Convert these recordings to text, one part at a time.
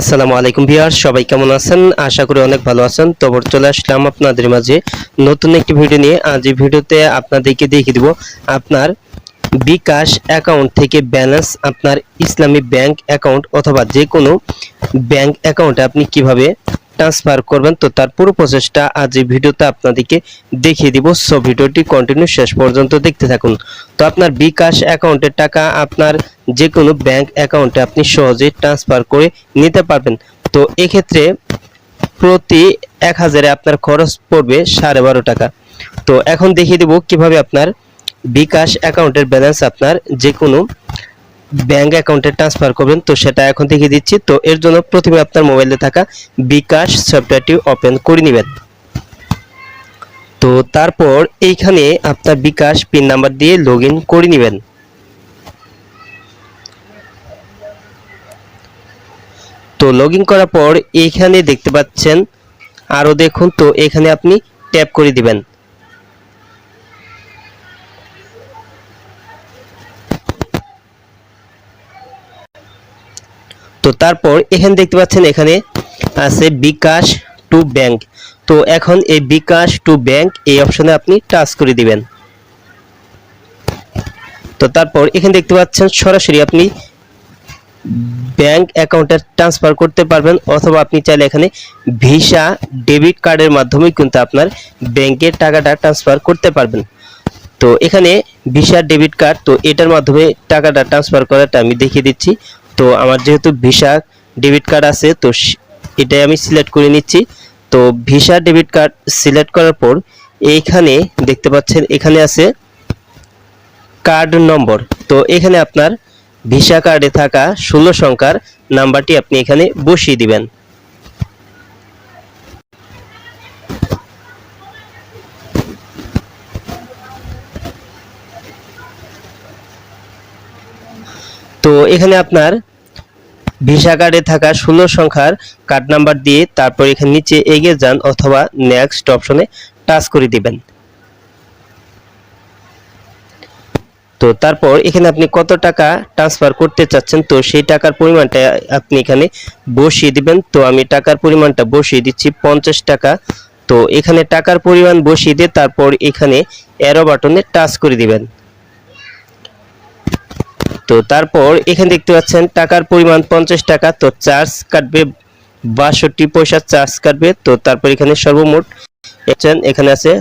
আসসালামু আলাইকুম ভিউয়ার সবাই কেমন আছেন? আশা করি অনেক ভালো আছেন। তো চলে আসলাম আপনাদের মাঝে নতুন একটি ভিডিও নিয়ে। আজ এই ভিডিওতে আপনাদেরকে দেখিয়ে দেব আপনার বিকাশ অ্যাকাউন্ট থেকে ব্যালেন্স আপনার ইসলামী ব্যাংক অ্যাকাউন্ট অথবা যে কোনো ব্যাংক অ্যাকাউন্টে আপনি কীভাবে ট্রান্সফার করবেন, তো তার পুরো প্রসেসটা আজ এই ভিডিওতে আপনাদেরকে দেখিয়ে দিব। সো ভিডিওটি কন্টিনিউ শেষ পর্যন্ত দেখতে থাকুন। তো আপনার বিকাশ অ্যাকাউন্টের টাকা আপনার যে কোনো ব্যাংক অ্যাকাউন্টে আপনি সহজেই ট্রান্সফার করে নিতে পারবেন। তো এক্ষেত্রে প্রতি এক হাজারে আপনার খরচ পড়বে সাড়ে বারো টাকা। তো এখন দেখিয়ে দেব কীভাবে আপনার বিকাশ অ্যাকাউন্টের ব্যালেন্স আপনার যে কোনো ব্যাংক অ্যাকাউন্টে ট্রান্সফার করবেন, তো সেটা এখন দেখিয়ে দিচ্ছি। তো এর জন্য প্রথমে আপনার মোবাইলে থাকা বিকাশ সফটওয়্যারটি ওপেন করে নেবেন। তো তারপর এইখানে আপনার বিকাশ পিন নাম্বার দিয়ে লগ ইন করে নেবেন। তো লগ করার পর এইখানে দেখতে পাচ্ছেন আরও দেখুন, তো এখানে আপনি ট্যাপ করে দিবেন। তো তারপর এখানে দেখতে পাচ্ছেন এখানে আছে বিকাশ টু ব্যাংক। তো এখন এই বিকাশ টু ব্যাংক এই অপশনে আপনি টাচ করে দিবেন। তো তারপর এখানে দেখতে পাচ্ছেন সরাসরি আপনি ব্যাংক অ্যাকাউন্টে ট্রান্সফার করতে পারবেন অথবা আপনি চাইলে এখানে ভিসা ডেবিট কার্ডের মাধ্যমে কিন্তু আপনার ব্যাংকের টাকাটা ট্রান্সফার করতে পারবেন। তো এখানে ভিসা ডেবিট কার্ড, তো এটার মাধ্যমে টাকাটা ট্রান্সফার করাটা আমি দেখিয়ে দিচ্ছি। তো আমার যেহেতু ভিসা ডেবিট কার্ড আছে, তো এটাই আমি সিলেক্ট করে নিচ্ছি। তো ভিসা ডেবিট কার্ড সিলেক্ট করার পর এইখানে দেখতে পাচ্ছেন, এখানে আছে কার্ড নম্বর তো এখানে আপনার ভিসা কার্ডে থাকা ষোলো সংখ্যার নাম্বারটি আপনি এখানে বসিয়ে দিবেন। তো এখানে আপনার ভিসা কার্ডে থাকা ষোলো সংখ্যার কার্ড নাম্বার দিয়ে তারপর এখানে নিচে এগিয়ে যান অথবা নেক্সট অপশনে টাচ করে দিবেন। তো তারপর এখানে আপনি কত টাকা ট্রান্সফার করতে চাচ্ছেন? তো সেই টাকার পরিমাণটা আপনি এখানে বসিয়ে দিবেন। তো আমি টাকার পরিমাণটা বসিয়ে দিচ্ছি পঞ্চাশ টাকা। তো এখানে টাকার পরিমাণ বসিয়ে দিয়ে তারপর এখানে অ্যারো বাটনে টাচ করে দিবেন। তো তারপর এখানে দেখতে পাচ্ছেন, টাকার পরিমাণ পঞ্চাশ টাকা, তো চার্জ কাটবে বাষট্টি পয়সা চার্জ কাটবে, তো তারপর এখানে সর্বমোট এখানে আছে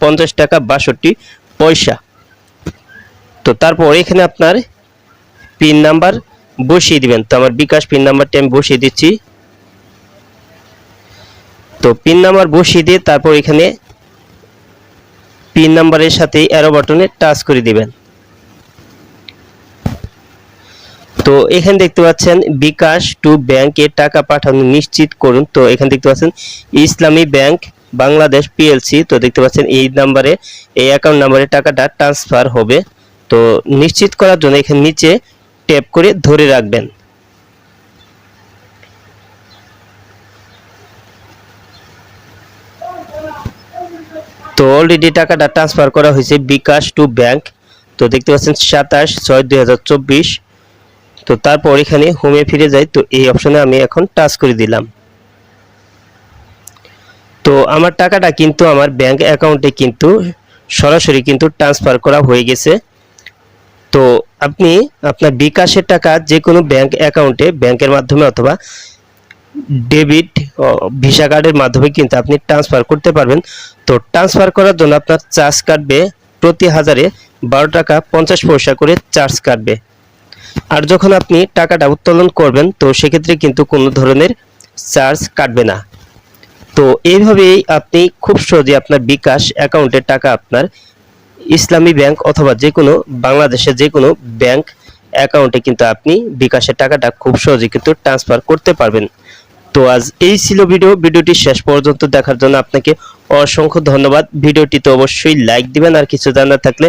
পঞ্চাশ টাকা বাষট্টি পয়সা। তো তারপর এখানে আপনার পিন নাম্বার বসিয়ে দিবেন, তো আমার বিকাশ পিন নাম্বারটি আমি বসিয়ে দিচ্ছি। তো পিন নাম্বার বসিয়ে দিয়ে তারপর এখানে পিন নাম্বারের সাথে অ্যারো বাটনে টাচ করে দিবেন। তো এখানে দেখতে পাচ্ছেন বিকাশ টু ব্যাংকে টাকা পাঠানো নিশ্চিত করুন। তো এখানে দেখতে পাচ্ছেন ইসলামী ব্যাংক বাংলাদেশ পিএলসি তো দেখতে পাচ্ছেন এই নাম্বারে, এই অ্যাকাউন্ট নাম্বারে টাকাটা ট্রান্সফার হবে। তো নিশ্চিত করার জন্য এখানে নিচে ট্যাপ করে ধরে রাখবেন। তো অলরেডি টাকাটা ট্রান্সফার করা হয়েছে বিকাশ টু ব্যাংক। তো দেখতে পাচ্ছেন সাতাশ ছয় দুই হাজার চব্বিশ। তো তারপর এখানে হোমে ফিরে যাই, তো এই অপশনে আমি এখন টাচ করে দিলাম। তো আমার টাকাটা কিন্তু আমার ব্যাংক অ্যাকাউন্টে কিন্তু সরাসরি কিন্তু ট্রান্সফার করা হয়ে গেছে। তো আপনি আপনার বিকাশের টাকা যে কোনো ব্যাংক অ্যাকাউন্টে ব্যাংকের মাধ্যমে অথবা ডেবিট ভিসা কার্ডের মাধ্যমে কিন্তু আপনি ট্রান্সফার করতে পারবেন। তো ট্রান্সফার করার জন্য আপনার চার্জ কাটবে প্রতি হাজারে বারো টাকা পঞ্চাশ পয়সা করে চার্জ কাটবে। আর যখন আপনি টাকাটা উত্তোলন করবেন, তো সেক্ষেত্রে কিন্তু কোনো ধরনের চার্জ কাটবে না। তো এইভাবেই আপনি খুব সহজে আপনার বিকাশ অ্যাকাউন্টের টাকা আপনার ইসলামী ব্যাংক অথবা যে কোনো বাংলাদেশের যে কোনো ব্যাংক অ্যাকাউন্টে কিন্তু আপনি বিকাশের টাকাটা খুব সহজে কিন্তু ট্রান্সফার করতে পারবেন। তো আজ এই ছিল ভিডিও। ভিডিওটি শেষ পর্যন্ত দেখার জন্য আপনাকে অসংখ্য ধন্যবাদ। ভিডিওটিতে অবশ্যই লাইক দিবেন। আর কিছু জানার থাকলে